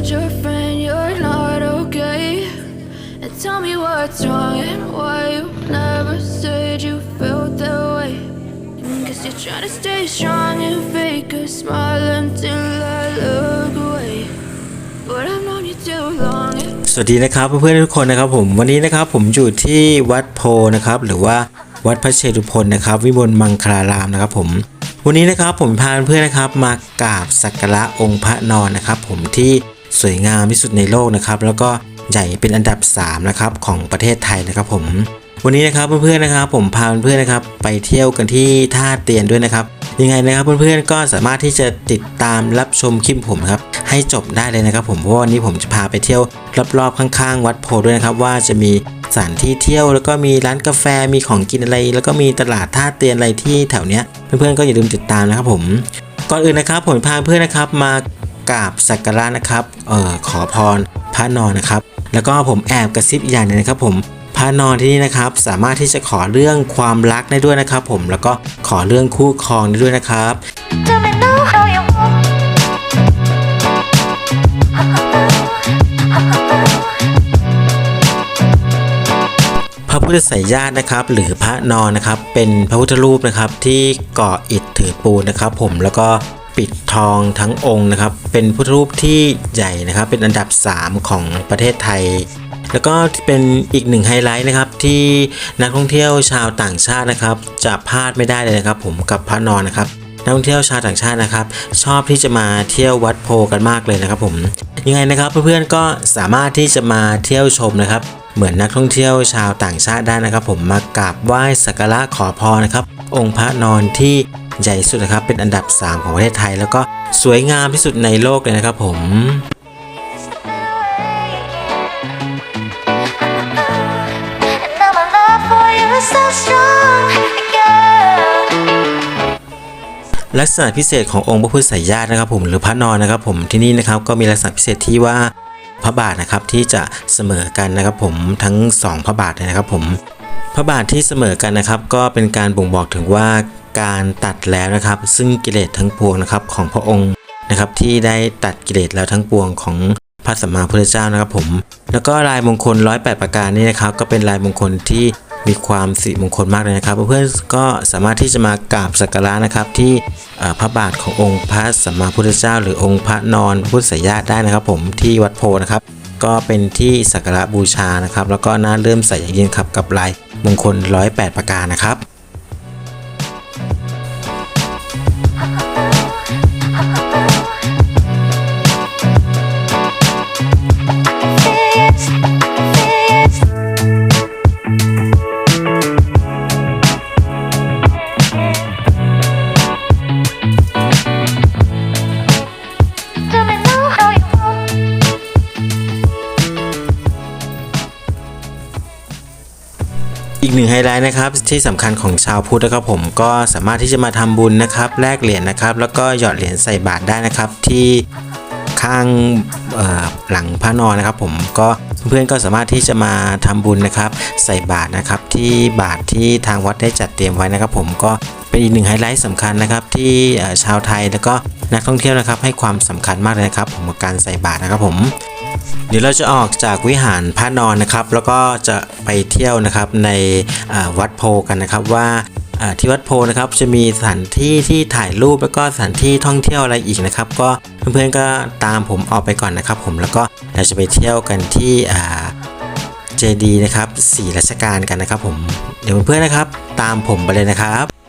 told your friend you're not okay. And tell me what's wrong and why you never said you felt that way. Cause you're trying to stay strong and fake a smile until I look away. But I've known you too long. and สวัสดีนะครับเพื่อนๆทุกคนนะครับผมวันนี้นะครับผมอยู่ที่วัดโพนะครับ หรือว่าวัดพระเชตุพนนะครับ วิมลมังคลารามนะครับผมวันนี้นะครับผมพาเพื่อนนะครับมากราบสักการะองค์พระนอนนะครับ ผมที่ สวยงามที่สุดในโลกนะครับ แล้วก็ใหญ่เป็นอันดับ 3 นะครับของประเทศไทยนะครับผม วันนี้นะครับเพื่อนๆนะครับ ผมพาเพื่อนๆนะครับ ไปเที่ยวกันที่ท่าเตียนด้วยนะครับ ยังไงนะครับเพื่อนๆก็สามารถที่จะติดตามรับชมคลิปผมครับให้จบได้เลยนะครับ ผมเพราะวันนี้ผมจะพาไปเที่ยวรอบๆข้างๆ วัดโพด้วยนะครับ ว่าจะมีสถานที่เที่ยวแล้วก็มีร้านกาแฟมีของกินอะไร แล้วก็มีตลาดท่าเตียนอะไรที่แถวเนี้ยเพื่อนๆก็อย่าลืมติดตามนะครับผมก่อนอื่นนะครับผมพาเพื่อนนะครับมา กราบสักการะนะครับเอ่อขอพรพระนอนนะครับ แล้วก็ผมแอบกระซิบอีกอย่างหนึงนะครับ ผมพระนอนที่นี่นะครับ สามารถที่จะขอเรื่องความรักได้ด้วยนะครับ ผมแล้วก็ขอเรื่องคู่ครองได้ด้วยนะครับพระพุทธไสยญาตินะครับ หรือพระนอนนะครับ เป็นพระพุทธรูปนะครับที่ก่ออิฐถือปูนนะครับ ผมแล้วก็ ปิดทองทั้งองค์นะครับ เป็นพุทธรูปที่ใหญ่นะครับ เป็นอันดับ 3 ของประเทศไทย แล้วก็เป็นอีกหนึ่งไฮไลท์นะครับที่นักท่องเที่ยวชาวต่างชาตินะครับ จะพลาดไม่ได้เลยนะครับ ผมกับพระนอนนะครับนักท่องเที่ยวชาวต่างชาตินะครับ ชอบที่จะมาเที่ยววัดโพกันมากเลยนะครับ ผมยังไงนะครับเพื่อนๆก็สามารถที่จะมาเที่ยวชมนะครับ เหมือนนักท่องเที่ยวชาวต่างชาติได้นะครับ ผมมากราบไหว้สักการะขอพรนะครับ องค์พระนอนที่ ใหญ่สุดนะครับ เป็นอันดับ 3 ของประเทศไทย แล้วก็สวยงามที่สุดในโลกเลยนะครับผมลักษณะพิเศษขององค์พระพุทธไสยญาตินะครับผมหรือพระนอนนะครับ ผมที่นี่นะครับก็มีลักษณะพิเศษที่ว่าพระบาทนะครับที่จะเสมอกันนะครับผมทั้งสองพระบาทเลยนะครับผม พระบาทที่เสมอกันนะครับก็เป็นการบ่งบอกถึงว่าการตัดแล้วนะครับ ซึ่งกิเลสทั้งปวงนะครับของพระองค์นะครับที่ได้ตัดกิเลสแล้วทั้งปวงของพระสัมมาพุทธเจ้านะครับผม แล้วก็ลายมงคล 108 ประการนี่นะครับก็เป็นลายมงคลที่มีความสิริมงคลมากเลยนะครับ เพื่อนๆก็สามารถที่จะมากราบสักการะนะครับที่พระบาทขององค์พระสัมมาพุทธเจ้า หรือองค์พระนอนพุทธสยญาติได้นะครับ ผมที่วัดโพนะครับ ก็เป็นที่สักการะบูชานะครับ แล้วก็น่าเริ่มใส่ย่างยิ่งครับกับลาย มงคล 108 ประการนะครับ อีกหนึ่งไฮไลท์นะครับที่สำคัญของชาวพุทธนะครับผมก็สามารถที่จะมาทำบุญนะครับแลกเหรียญนะครับ แล้วก็หยอดเหรียญใส่บาตรได้นะครับที่ข้างหลังพระนอนนะครับ ผมก็เพื่อนๆก็สามารถที่จะมาทำบุญนะครับ ใส่บาตรนะครับ ที่บาตรที่ทางวัดได้จัดเตรียมไว้นะครับ ผมก็เป็นอีกหนึ่งไฮไลท์สำคัญนะครับที่ชาวไทยแล้วก็นักท่องเที่ยวนะครับ ให้ความสำคัญมากเลยนะครับ ผมกับการใส่บาตรนะครับผม เดี๋ยวเราจะออกจากวิหารพระนอนนะครับ แล้วก็จะไปเที่ยวนะครับในวัดโพกันนะครับว่าที่วัดโพนะครับจะมีสถานที่ที่ถ่ายรูปแล้วก็สถานที่ท่องเที่ยวอะไรอีกนะครับ ก็เพื่อนๆก็ตามผมออกไปก่อนนะครับ ผมแล้วก็เราจะไปเที่ยวกันที่เจดีนะครับสี่รัชกาลกันนะครับ ผมเดี๋ยวเพื่อนๆนะครับ ตามผมไปเลยนะครับ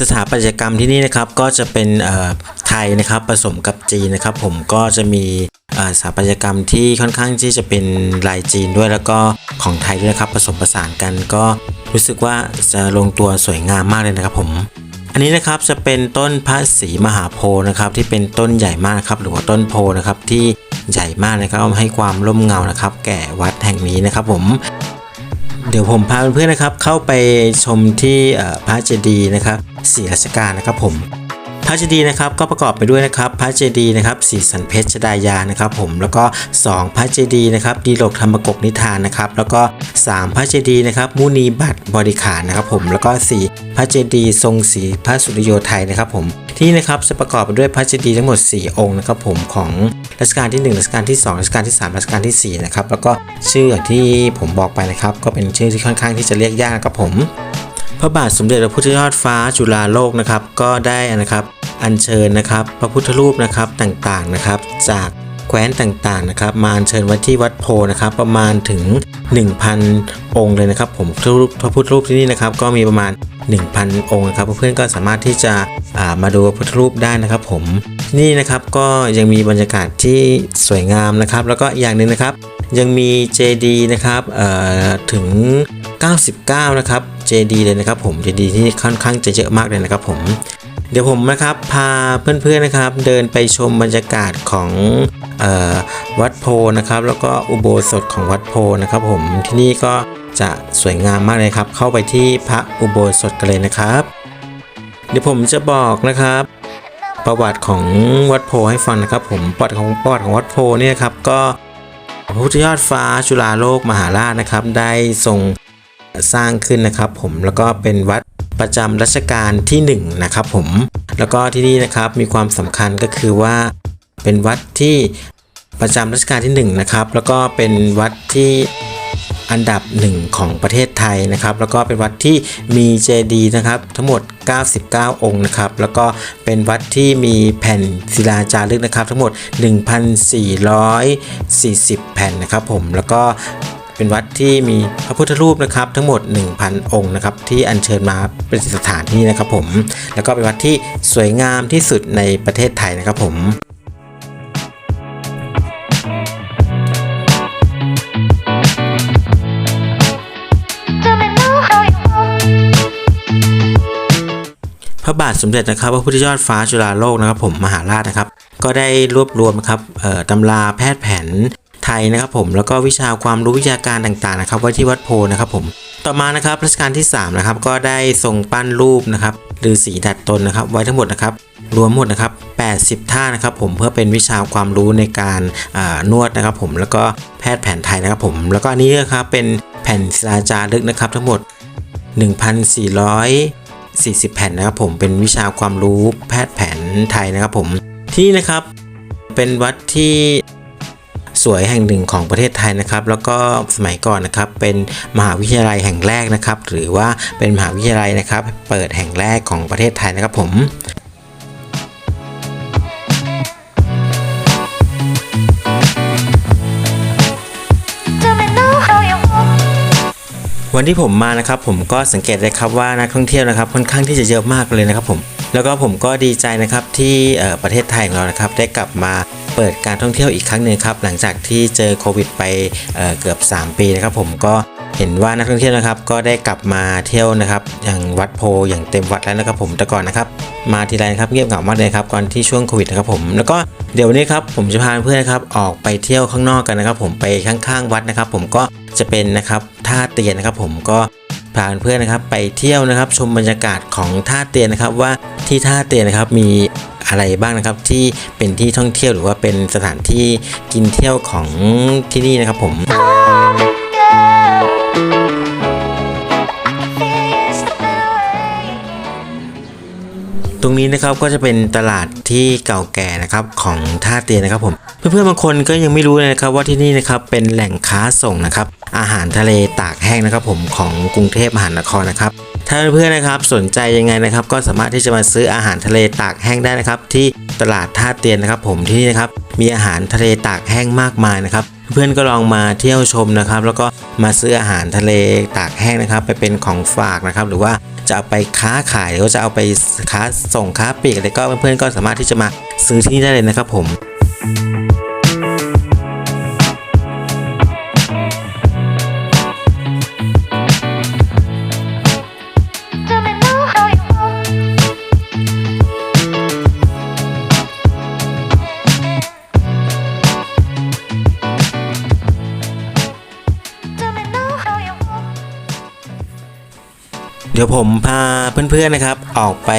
สถาปัตยกรรมที่นี่นะครับก็จะเป็นไทยนะครับผสมกับจีนนะครับ ผมก็จะมีสถาปัตยกรรมที่ค่อนข้างที่จะเป็นลายจีนด้วยแล้วก็ของไทยด้วยนะครับผสมผสานกันก็รู้สึกว่าจะลงตัวสวยงามมากเลยนะครับ ผม อันนี้นะครับจะเป็นต้นพระศรีมหาโพธิ์นะครับที่เป็นต้นใหญ่มากครับหรือว่าต้นโพธิ์นะครับที่ใหญ่มากนะครับให้ความร่มเงานะครับ แก่วัดแห่งนี้นะครับ ผม เดี๋ยวผมพาเพื่อนๆนะครับ เข้าไปชมที่พระเจดีย์นะครับสีรัชกาลนะครับผมพระเจดีย์นะครับก็ประกอบไปด้วยนะครับพระเจดีย์นะครับสีสันเพชรชดายานะครับผมแล้วก็ 2 พระเจดีย์นะครับดีโลกธรรมกกนิทานนะครับแล้วก็ 3 พระเจดีย์นะครับมุนีบัตรบริขารนะครับผมแล้วก็ 4 พระเจดีย์ทรงศรีพระสุริโยไทยนะครับผม นี่นะครับจะประกอบไปด้วยพระเจดีย์ทั้งหมด 4 องค์นะครับผมของรัชกาลที่ 1 รัชกาลที่ 2 รัชกาลที่ 3 รัชกาลทีสี่4 นะครับ แล้วก็ชื่ออย่างที่ผมบอกไปนะครับ ก็เป็นชื่อที่ค่อนข้างที่จะเรียกยากครับผม พระบาทสมเด็จพระพุทธยอดฟ้าจุฬาโลกนะครับ ก็ได้นะครับ อัญเชิญนะครับ พระพุทธรูปนะครับต่างๆนะครับ จาก แคว้นต่างๆนะครับมาอัญเชิญไว้ที่วัดโพนะครับประมาณถึง 1,000 องค์เลยนะครับ ผมพระพุทธรูปที่นี่นะครับก็มีประมาณ 1,000 องค์นะครับเพื่อนๆก็สามารถที่จะามาดูพระพุทธรูปได้นะครับ ผมนี่นะครับก็ยังมีบรรยากาศที่สวยงามนะครับ แล้วก็อย่างหนึ่งนะครับ ยังมีเจดีนะครับเอ่อถึง 99 นะครับ JD เลยนะครับผม JD ที่ค่อนข้างจะเยอะมากเลยนะครับผม เดี๋ยวผมนะครับพาเพื่อนๆนะครับ เดินไปชมบรรยากาศของเวัดโพนะครับ แล้วก็อุโบสถของวัดโพนะครับผมที่นี่ก็จะสวยงามมากเลยครับ เข้าไปที่พระอุโบสถกันเลยนะครับ เดี๋ยวผมจะบอกนะครับ ประวัติของวัดโพให้ฟังนะครับ ผมประวัติของประวัติของวัดโพเนี่ยครับก็พระพุทธยอดฟ้าจุฬาโลกมหาราชนะครับ ได้ทรงสร้างขึ้นนะครับ ผมแล้วก็เป็นวัดประจำรัชกาลที่1นะครับผมแล้วก็ที่นี่นะครับมีความสำคัญก็คือว่า เป็นวัดที่ประจำรัชกาลที่1นะครับแล้วก็เป็นวัดที่อันดับหนึ่งของประเทศไทยนะครับ แล้วก็เป็นวัดที่มีเจดีย์นะครับ ทั้งหมด 99 องค์นะครับ แล้วก็เป็นวัดที่มีแผ่นศิลาจารึกนะครับ ทั้งหมด 1,440 แผ่นนะครับผมแล้วก็เป็นวัดที่มีพระพุทธรูปนะครับ ทั้งหมด 1,000 องค์นะครับ ที่อัญเชิญมาเป็นสถานที่นะครับผมแล้วก็เป็นวัดที่สวยงามที่สุดในประเทศไทยนะครับผม พระบาทสมเด็จนะครับพระพุทธยอดฟ้าจุฬาโลกนะครับ ผมมหาราชนะครับ ก็ได้รวบรวมนะครับตำราแพทย์แผนไทยนะครับผมแล้วก็วิชาความรู้วิชาการต่างๆนะครับไว้ที่วัดโพนะครับผมต่อมานะครับรัชกาลที่3นะครับก็ได้ทรงปั้นรูปนะครับหรือสีดัดตนนะครับ ไว้ทั้งหมดนะครับรวมหมดนะครับ80 ท่านะครับผมเพื่อเป็นวิชาความรู้ในการนวดนะครับ ผมแล้วก็แพทย์แผนไทยนะครับผมแล้วก็อันนี้นะครับเป็นแผ่นศิลาจารึกนะครับทั้งหมด 1,400 40 แผ่นนะครับผมเป็นวิชาความรู้แพทย์แผนไทยนะครับผมที่นี่นะครับเป็นวัดที่สวยแห่งหนึ่งของประเทศไทยนะครับ แล้วก็สมัยก่อนนะครับเป็นมหาวิทยาลัยแห่งแรกนะครับ หรือว่าเป็นมหาวิทยาลัยนะครับ เปิดแห่งแรกของประเทศไทยนะครับผม วันที่ผมมานะครับผมก็สังเกตได้ครับว่านักท่องเที่ยวนะครับค่อนข้างที่จะเยอะมากเลยนะครับผมแล้วก็ผมก็ดีใจนะครับที่ประเทศไทยของเรานะครับได้กลับมาเปิดการท่องเที่ยวอีกครั้งหนึ่งครับหลังจากที่เจอโควิดไปเเกือบ 3 ปีนะครับผมก็เห็นว่านักท่องเที่ยวนะครับก็ได้กลับมาเที่ยวนะครับอย่างวัดโพอย่างเต็มวัดแล้วนะครับผมแต่ก่อนนะครับมาทีไรนครับเงียบเหงามากเลยครับก่อนที่ช่วงโควิดนะครับผมแล้วก็เดี๋ยววันนี้ครับผมจะพาเพื่อนนะครับออกไปเที่ยวข้างนอกกันนะครับผมไปข้างๆ วัดนะครับ ผมก็ จะเป็นนะครับท่าเตียนนะครับ ผมก็พาเพื่อนๆนะครับไปเที่ยวนะครับ ชมบรรยากาศของท่าเตียนนะครับว่าที่ท่าเตียนนะครับมีอะไรบ้างนะครับที่เป็นที่ท่องเที่ยวหรือว่าเป็นสถานที่กินเที่ยวของที่นี่นะครับ ผมตรงนี้นะครับก็จะเป็นตลาดที่เก่าแก่นะครับของท่าเตียนนะครับผม เพื่อนๆบางคนก็ยังไม่รู้เลยนะครับว่าที่นี่นะครับเป็นแหล่งค้าส่งนะครับ อาหารทะเลตากแห้งนะครับผมของกรุงเทพมหานครนะครับถ้าเพื่อนๆนะครับสนใจยังไงนะครับ ก็สามารถที่จะมาซื้ออาหารทะเลตากแห้งได้นะครับ ที่ตลาดท่าเตียนนะครับ ผมที่นี่นะครับมีอาหารทะเลตากแห้งมากมายนะครับ เพื่อนๆก็ลองมาเที่ยวชมนะครับ แล้วก็มาซื้ออาหารทะเลตากแห้งนะครับ ไปเป็นของฝากนะครับ หรือว่าจะเอาไปค้าขายหรือว่าจะเอาไปค้าส่งค้าปลีกอะไรก็เพื่อนๆก็สามารถที่จะมาซื้อที่นี่ได้เลยนะครับผม ดี๋ยวผมพาเพื่อนๆนะครับ ออกไป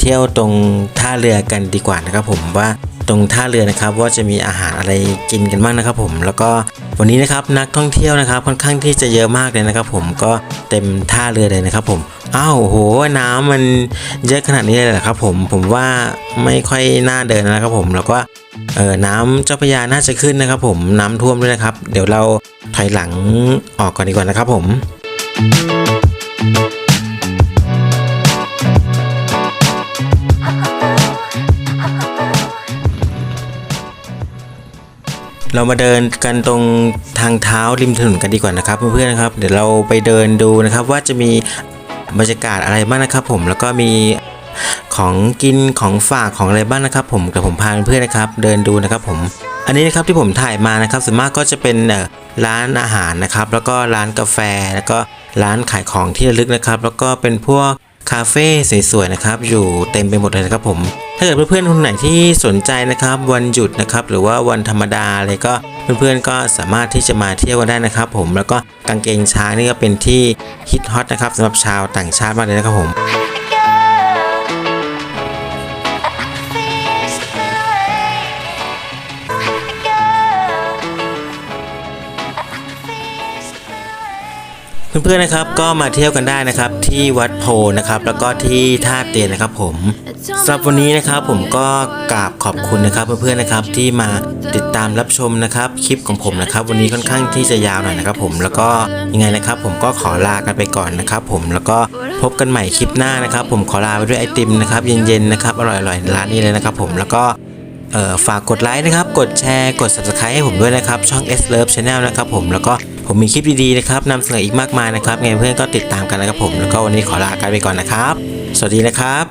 เที่ยวตรงท่าเรือกันดีกว่านะครับ ผมว่าตรงท่าเรือนะครับว่าจะมีอาหารอะไรกินกันบ้างนะครับ ผมแล้วก็วันนี้นะครับนักท่องเที่ยวนะครับ ค่อนข้างที่จะเยอะมากเลยนะครับ ผมก็เต็มท่าเรือเลยนะครับ ผมอ้าวโหน้ำมันเยอะขนาดนี้เลยเหรอครับ ผมผมว่าไม่ค่อยน่าเดินนะครับ ผมแล้วก็เออน้ำเจ้าพระยาน่าจะขึ้นนะครับ ผมน้ำท่วมด้วยนะครับ เดี๋ยวเราถอยหลังออกก่อนดีกว่านะครับ ผม เรามาเดินกันตรงทางเท้าริมถนนกันดีกว่านะครับเพื่อนๆนะครับเดี๋ยวเราไปเดินดูนะครับว่าจะมีบรรยากาศอะไรบ้างนะครับ ผมแล้วก็มีของกินของฝากของอะไรบ้างนะครับ ผมแต่ผมพาเพื่อนๆนะครับ เดินดูนะครับผม อันนี้นะครับที่ผมถ่ายมานะครับส่วนมากก็จะเป็นร้านอาหารนะครับ แล้วก็ร้านกาแฟแล้วก็ร้านขายของที่ระลึกนะครับ แล้วก็เป็นพวก คาเฟ่สวยๆนะครับ อยู่เต็มไปหมดเลยนะครับผม ถ้าเกิดเพื่อนๆคนไหนที่สนใจนะครับ วันหยุดนะครับ หรือว่าวันธรรมดาอะไรก็เพื่อนๆก็สามารถที่จะมาเที่ยวกันได้นะครับ ผมแล้วก็กางเกงช้างนี่ก็เป็นที่ฮิตฮอตนะครับสำหรับชาวต่างชาติมากเลยนะครับผม เพื่อนๆนะครับก็มาเที่ยวกันได้นะครับที่วัดโพนะครับแล้วก็ที่ท่าเตียนนะครับผมสำหรับวันนี้นะครับผมก็กราบขอบคุณนะครับเพื่อนๆนะครับที่มาติดตามรับชมนะครับคลิปของผมนะครับ วันนี้ค่อนข้างที่จะยาวหน่อยนะครับ ผมแล้วก็ยังไงนะครับ ผมก็ขอลากันไปก่อนนะครับ ผมแล้วก็พบกันใหม่คลิปหน้านะครับ ผมขอลาไปด้วยไอติมนะครับเย็นๆนะครับอร่อยๆร้านนี้เลยนะครับ ผมแล้วก็ เอ่อฝากกดไลค์นะครับ กดแชร์ กด subscribe ให้ผมด้วยนะครับ ช่อง S Love Channel นะครับผม แล้วก็ผมมีคลิปดีๆนะครับนำเสนออีกมากมายนะครับไงเพื่อนก็ติดตามกันนะครับผม แล้วก็วันนี้ขอลากันไปก่อนนะครับ สวัสดีนะครับ